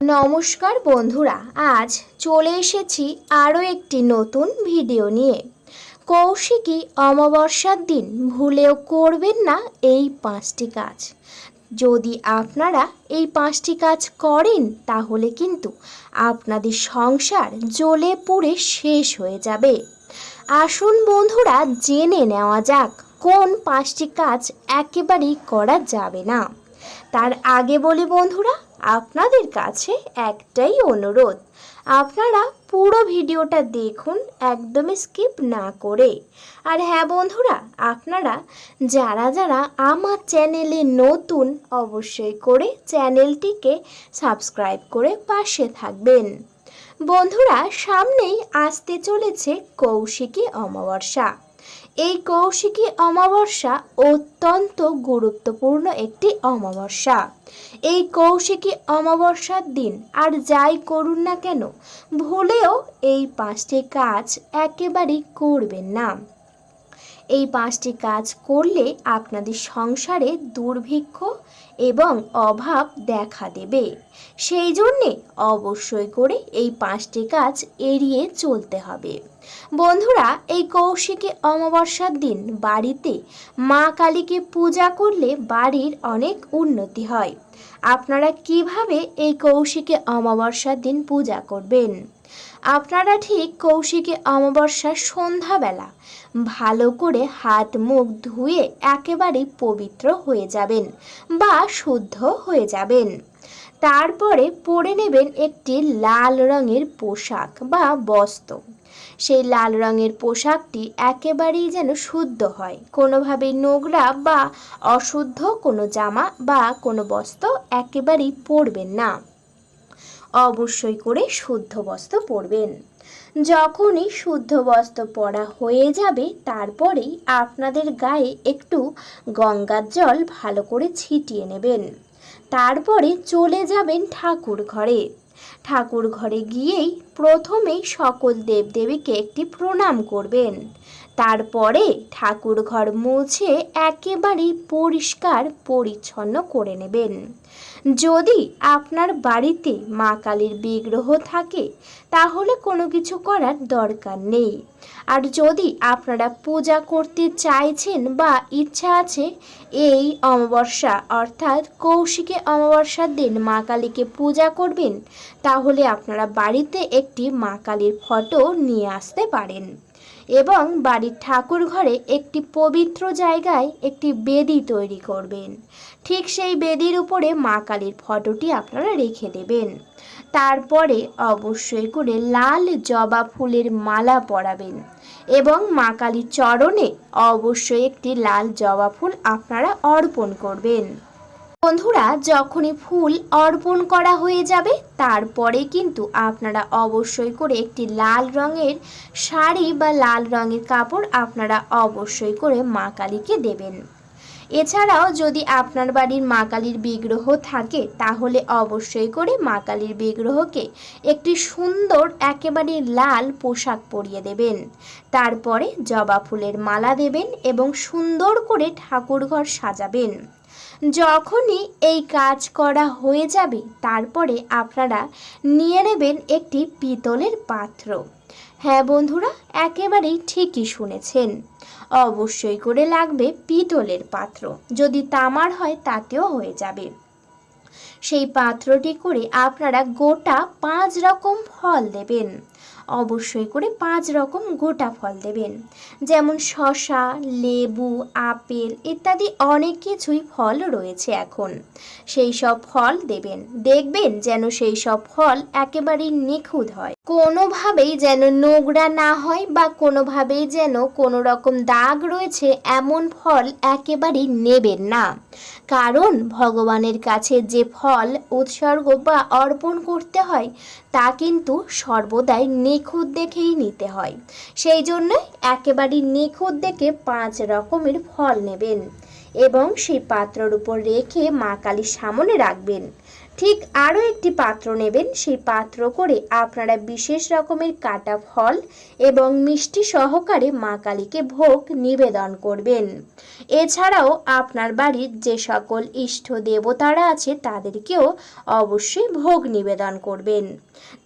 নমস্কার বন্ধুরা, আজ চলে এসেছি আরও একটি নতুন ভিডিও নিয়ে। কৌশিকী অমাবস্যার দিন ভুলেও করবেন না এই পাঁচটি কাজ। যদি আপনারা এই পাঁচটি কাজ করেন, তাহলে কিন্তু আপনাদের সংসার জ্বলে পুড়ে শেষ হয়ে যাবে। আসুন বন্ধুরা, জেনে নেওয়া যাক, কোন পাঁচটি কাজ একেবারেই করা যাবে না। তার আগে বলি বন্ধুরা আপনাদের কাছে একটাই অনুরোধ, আপনারা পুরো ভিডিওটা দেখুন, একদমই স্কিপ না করে। আর হ্যাঁ বন্ধুরা, আপনারা যারা যারা আমার চ্যানেলে নতুন, অবশ্যই করে চ্যানেলটিকে সাবস্ক্রাইব করে পাশে থাকবেন। বন্ধুরা, সামনেই আসতে চলেছে কৌশিকী অমাবস্যা। এই কৌশিকী অমাবস্যা অত্যন্ত গুরুত্বপূর্ণ একটি অমাবস্যা। এই কৌশিকী অমাবস্যার দিন আর যাই করুন না কেন, ভুলেও এই পাঁচটি কাজ একেবারেই করবেন না। এই পাঁচটি কাজ করলে আপনাদের সংসারে দুর্ভিক্ষ এবং অভাব দেখা দেবে। সেই জন্যে অবশ্যই করে এই পাঁচটি কাজ এড়িয়ে চলতে হবে। বন্ধুরা, এই কৌশিকী অমাবস্যার দিন বাড়িতে মা কালীকে পূজা করলে বাড়ির অনেক উন্নতি হয়। আপনারা কীভাবে এই কৌশিকী অমাবস্যার দিন পূজা করবেন? আপনারা ঠিক কৌশিকী অমাবস্যার সন্ধ্যাবেলা ভালো করে হাত মুখ ধুয়ে একেবারেই পবিত্র হয়ে যাবেন বা শুদ্ধ হয়ে যাবেন। তারপরে পরে নেবেন একটি লাল রঙের পোশাক বা বস্ত্র। সেই লাল রঙের পোশাকটি একেবারেই যেন শুদ্ধ হয়। কোনোভাবেই নোংরা বা অশুদ্ধ কোনো জামা বা কোনো বস্ত্র একেবারেই পরবেন না। অবশ্যই করে শুদ্ধ বস্ত্র পরবেন। যখনই শুদ্ধ বস্ত্র পরা হয়ে যাবে, তারপরেই আপনাদের গায়ে একটু গঙ্গার জল ভালো করে ছিটিয়ে নেবেন। তারপরে চলে যাবেন ঠাকুর ঘরে। ঠাকুর ঘরে গিয়েই প্রথমেই সকল দেবদেবীকে একটি প্রণাম করবেন। তারপরে ঠাকুর ঘর মুছে একেবারেই পরিষ্কার পরিচ্ছন্ন করে নেবেন। যদি আপনার বাড়িতে মা কালীর বিগ্রহ থাকে, তাহলে কোনো কিছু করার দরকার নেই। আর যদি আপনারা পূজা করতে চাইছেন বা ইচ্ছা আছে, এই অমাবস্যা অর্থাৎ কৌশিকে অমাবস্যার দিন মা কালীকে পূজা করবেন, তাহলে আপনারা বাড়িতে একটি মা কালীর ফটো নিয়ে আসতে পারেন। এবং বাড়ির ঠাকুর ঘরে একটি পবিত্র জায়গায় একটি বেদি তৈরি করবেন। ঠিক সেই বেদির উপরে মা কালীর ফটোটি আপনারা রেখে দেবেন। তারপরে অবশ্যই করে লাল জবা ফুলের মালা পরাবেন এবং মা কালীর চরণে অবশ্যই একটি লাল জবা ফুল আপনারা অর্পণ করবেন। বন্ধুরা, যখনই ফুল অর্পণ করা হয়ে যাবে, তারপরে কিন্তু আপনারা অবশ্যই করে একটি লাল রঙের শাড়ি বা লাল রঙের কাপড় আপনারা অবশ্যই করে মা কালীকে দেবেন। এছাড়াও যদি আপনার বাড়ির মা কালীর বিগ্রহ থাকে, তাহলে অবশ্যই করে মা কালীর বিগ্রহকে একটি সুন্দর, একেবারে লাল পোশাক পরিয়ে দেবেন। তারপরে জবা ফুলের মালা দেবেন এবং সুন্দর করে ঠাকুরঘর সাজাবেন। যখনই এই কাজ করা হয়ে যাবে, তারপরে আপনারা নিয়ে নেবেন একটি পিতলের পাত্র। হ্যাঁ বন্ধুরা, একেবারেই ঠিকই শুনেছেন। অবশ্যই করে লাগবে পিতলের পাত্র, যদি তামার হয় তাতেও হয়ে যাবে। সেই পাত্রটি করে আপনারা গোটা পাঁচ রকম ফল দেবেন। অবশ্যই করে পাঁচ রকম গোটা ফল দেবেন। যেমন শশা লেবু, আপেল ইত্যাদি অনেক কিছুই ফল রয়েছে এখন। সেই সব ফল দেবেন। দেখবেন যেন সেই সব ফল একেবারেই নিখুঁত হয়। কোনোভাবেই যেন নোংরা না হয় বা কোনোভাবেই যেন কোনো রকম দাগ রয়েছে, এমন ফল একেবারেই নেবেন না। কারণ ভগবানের কাছে যে ফল, উৎসর্গ বা অর্পণ করতে হয়, তা কিন্তু সর্বদাই নিখুঁত দেখেই নিতে হয়। সেই জন্য একেবারেই নিখুঁত দেখে পাঁচ রকমের ফল নেবেন এবং সেই পাত্রর উপর রেখে মা কালীর সামনে রাখবেন। ঠিক আরও একটি পাত্র নেবেন। সেই পাত্র করে আপনারা বিশেষ রকমের কাটা ফল এবং মিষ্টি সহকারে মা কালীকে ভোগ নিবেদন করবেন। এছাড়াও আপনার বাড়ির যে সকল ইষ্ট দেবতারা আছে, তাদেরকেও অবশ্যই ভোগ নিবেদন করবেন।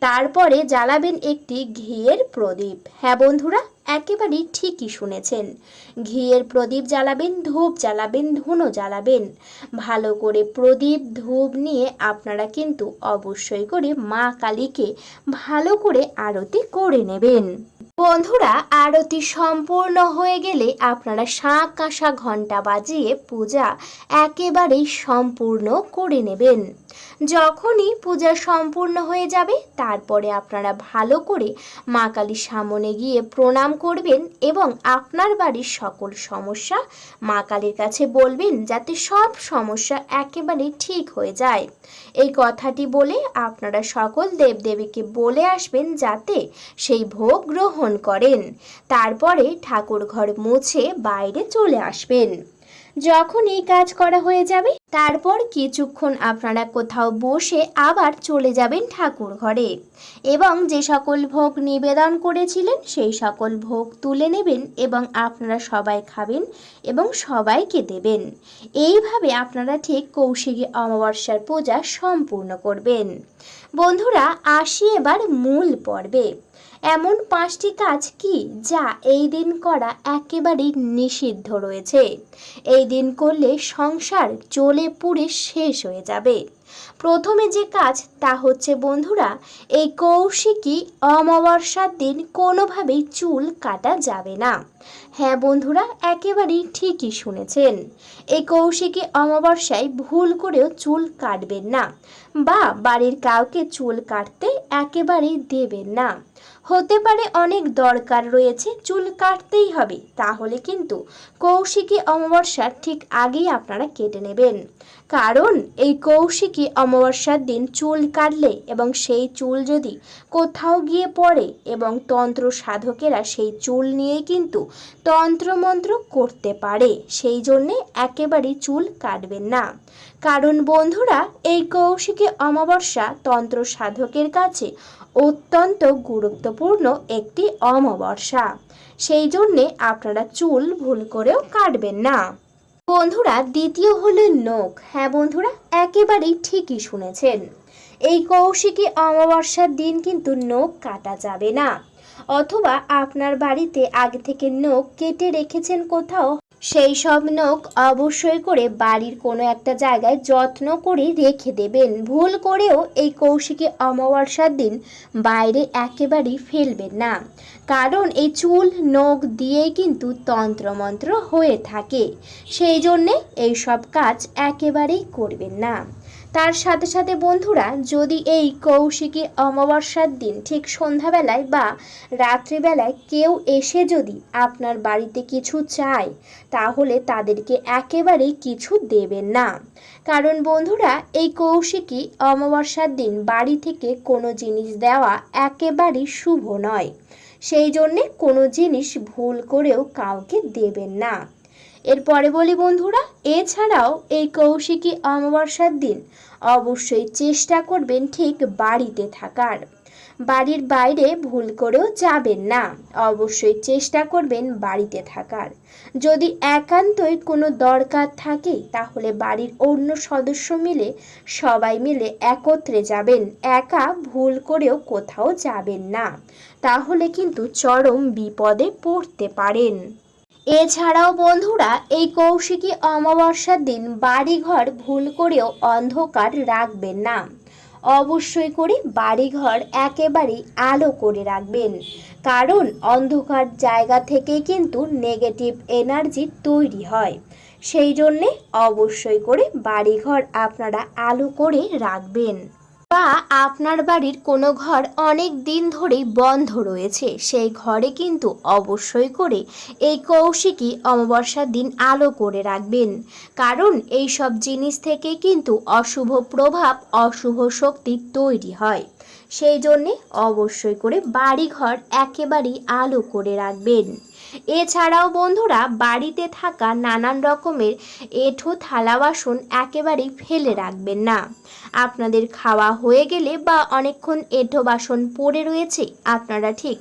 তারপরে জ্বালাবেন একটি ঘিয়ের প্রদীপ। হ্যাঁ বন্ধুরা একেবারেই ঠিকই শুনেছেন। ঘিয়ের প্রদীপ জ্বালাবেন, ধূপ জ্বালাবেন, ধুনো জ্বালাবেন। ভালো করে প্রদীপ, ধূপ নিয়ে আপনারা কিন্তু অবশ্যই করে মা কালীকে ভালো করে আরতি করে নেবেন। বন্ধুরা, আরতি সম্পূর্ণ হয়ে গেলে আপনারা শাঁখ কাঁসা ঘণ্টা বাজিয়ে পূজা একেবারেই সম্পূর্ণ করে নেবেন। যখনই পূজা সম্পূর্ণ হয়ে যাবে, তারপরে আপনারা ভালো করে মা কালীর সামনে গিয়ে প্রণাম করবেন এবং আপনার বাড়ির সকল সমস্যা মা কালীর কাছে বলবেন যাতে সব সমস্যা একেবারে ঠিক হয়ে যায়। এই কথাটি বলে আপনারা সকল দেবদেবীকে বলে আসবেন যাতে সেই ভোগ গ্রহণ করেন। তারপরে ঠাকুর ঘর মুছে বাইরে চলে আসবেন। যখন এই কাজ করা হয়ে যাবে, তারপর কিছুক্ষণ আপনারা কোথাও বসে আবার চলে যাবেন ঠাকুর ঘরে এবং যে সকল ভোগ নিবেদন করেছিলেন, সেই সকল ভোগ তুলে নেবেন এবং আপনারা সবাই খাবেন এবং সবাইকে দেবেন। এইভাবে আপনারা ঠিক কৌশিকী অমাবস্যার পূজা সম্পূর্ণ করবেন। বন্ধুরা, আসি এবার মূল পর্বে। এমন পাঁচটি কাজ কি যা এই দিন করা একেবারেই নিষিদ্ধ রয়েছে? এই দিন করলে সংসার চলে পুড়ে শেষ হয়ে যাবে। প্রথমে যে কাজ, তা হচ্ছে বন্ধুরা, এই কৌশিকী অমাবস্যার দিন কোনোভাবেই চুল কাটা যাবে না। হ্যাঁ বন্ধুরা, একেবারেই ঠিকই শুনেছেন। এই কৌশিকী অমাবস্যায় ভুল করেও চুল কাটবেন না বা বাড়ির কাউকে চুল কাটতে একেবারেই দেবেন না। হতে পারে অনেক দরকার রয়েছে, চুল কাটতেই হবে, তাহলে কিন্তু কৌশিকী অমাবস্যার ঠিক আগেই আপনারা কেটে নেবেন। কারণ এই কৌশিকী অমাবস্যার দিন চুল কাটলে এবং সেই চুল যদি কোথাও গিয়ে পড়ে এবং তন্ত্র সাধকেরা সেই চুল নিয়ে কিন্তু তন্ত্রমন্ত্র করতে পারে, সেই জন্যে একেবারেই চুল কাটবেন না। কারণ বন্ধুরা, এই কৌশিকী অমাবস্যা তন্ত্র সাধকের কাছে অত্যন্ত গুরুত্বপূর্ণ একটি অমাবস্যা। সেই জন্যে আপনারা চুল ভুল করেও কাটবেন না। বন্ধুরা, দ্বিতীয় হলো নখ। হ্যাঁ বন্ধুরা, একেবারেই ঠিকই শুনেছেন। এই কৌশিকী অমাবস্যার দিন কিন্তু নখ কাটা যাবে না। অথবা আপনার বাড়িতে আগে থেকে নখ কেটে রেখেছেন কোথাও সেই সব নখ অবশ্যই করে বাড়ির কোনো একটা জায়গায় যত্ন করে রেখে দেবেন। ভুল করেও এই কৌশিকী অমাবস্যার দিন বাইরে একেবারেই ফেলবেন না। কারণ এই চুল, নখ দিয়েই কিন্তু তন্ত্রমন্ত্র হয়ে থাকে। সেই জন্যে এই সব কাজ একেবারেই করবেন না। তার সাথে সাথে বন্ধুরা, যদি এই কৌশিকী অমাবস্যার দিন ঠিক সন্ধ্যাবেলায় বা রাত্রিবেলায় কেউ এসে যদি আপনার বাড়িতে কিছু চায়, তাহলে তাদেরকে একেবারেই কিছু দেবেন না। কারণ বন্ধুরা, এই কৌশিকী অমাবস্যার দিন বাড়ি থেকে কোনো জিনিস দেওয়া একেবারেই শুভ নয়। সেই জন্যে কোনো জিনিস ভুল করেও কাউকে দেবেন না। এরপরে বলি বন্ধুরা, এছাড়াও এই কৌশিকী অমাবস্যার দিন অবশ্যই চেষ্টা করবেন ঠিক বাড়িতে থাকার। বাড়ির বাইরে ভুল করেও যাবেন না, অবশ্যই চেষ্টা করবেন বাড়িতে থাকার। যদি একান্তই কোনো দরকার থাকে, তাহলে বাড়ির অন্য সদস্য মিলে সবাই মিলে একত্রে যাবেন, একা ভুল করেও কোথাও যাবেন না। তাহলে কিন্তু চরম বিপদে পড়তে পারেন। এছাড়াও বন্ধুরা, এই কৌশিকী অমাবস্যার দিন বাড়িঘর ভুল করেও অন্ধকার রাখবেন না। অবশ্যই করে বাড়িঘর একেবারেই আলো করে রাখবেন। কারণ অন্ধকার জায়গা থেকেই কিন্তু নেগেটিভ এনার্জি তৈরি হয়। সেই জন্যে অবশ্যই করে বাড়িঘর আপনারা আলো করে রাখবেন। বা আপনার বাড়ির কোনো ঘর অনেক দিন ধরেই বন্ধ রয়েছে, সেই ঘরে কিন্তু অবশ্যই করে এই কৌশিকী অমাবস্যার দিন আলো করে রাখবেন। কারণ এই সব জিনিস থেকে কিন্তু অশুভ প্রভাব, অশুভ শক্তি তৈরি হয়। সেই জন্যে অবশ্যই করে বাড়িঘর একেবারেই আলো করে রাখবেন। এছাড়াও বন্ধুরা, বাড়িতে থাকা নানান রকমের এঁঠো, থালা বাসন একেবারেই ফেলে রাখবেন না। আপনাদের খাওয়া হয়ে গেলে বা অনেকক্ষণ এঁঠো বাসন পড়ে রয়েছে, আপনারা ঠিক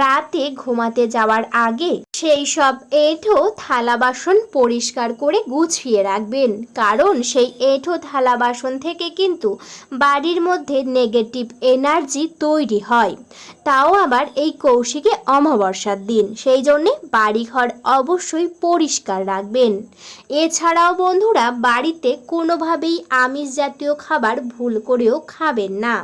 রাতে ঘুমাতে যাওয়ার আগে সেই সব এঁঠো, থালা বাসন পরিষ্কার করে গুছিয়ে রাখবেন। কারণ সেই এঁঠো, থালা বাসন থেকে কিন্তু বাড়ির মধ্যে নেগেটিভ এনার্জি তৈরি হয়। তাও আবার এই কৌশিকে অমাবস্যার দিন। সেই জন্যে বাড়িঘর অবশ্যই পরিষ্কার রাখবেন। এছাড়াও বন্ধুরা, বাড়িতে কোনোভাবেই আমিষ জাতীয় খাবার ভুল করেও খাবেন না।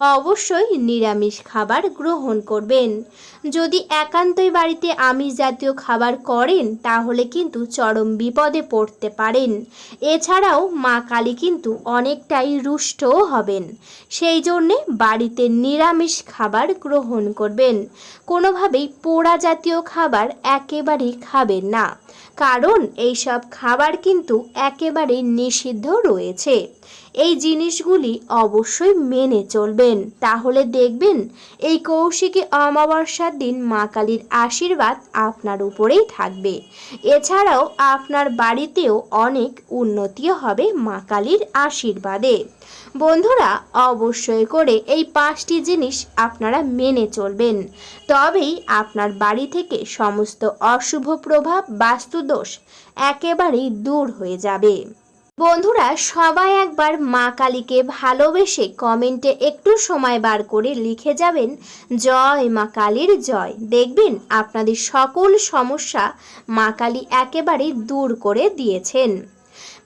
অবশ্যই নিরামিষ খাবার গ্রহণ করবেন। যদি একান্তই বাড়িতে আমিষ জাতীয় খাবার করেন, তাহলে কিন্তু চরম বিপদে পড়তে পারেন। এছাড়াও মা কালী কিন্তু অনেকটাই রুষ্টও হবেন। সেই জন্যে বাড়িতে নিরামিষ খাবার গ্রহণ করবেন। কোনোভাবেই পোড়া জাতীয় খাবার একেবারেই খাবেন না। কারণ এইসব খাবার কিন্তু একেবারেই নিষিদ্ধ রয়েছে। এই জিনিসগুলি অবশ্যই মেনে চলবেন। তাহলে দেখবেন, এই কৌশিকী অমাবস্যার দিন মা কালীর আশীর্বাদ আপনার উপরেই থাকবে। এছাড়াও আপনার বাড়িতেও অনেক উন্নতিও হবে মা কালীর আশীর্বাদে। বন্ধুরা, অবশ্যই করে এই পাঁচটি জিনিস আপনারা মেনে চলবেন। তবেই আপনার বাড়ি থেকে সমস্ত অশুভ প্রভাব, বাস্তুদোষ একেবারেই দূর হয়ে যাবে। বন্ধুরা, সবাই একবার মা কালীকে ভালোবেসে কমেন্টে একটু সময় বার করে লিখে যাবেন, জয় মা কালীর জয়। দেখবেন আপনাদের সকল সমস্যা মা কালী একেবারেই দূর করে দিয়েছেন।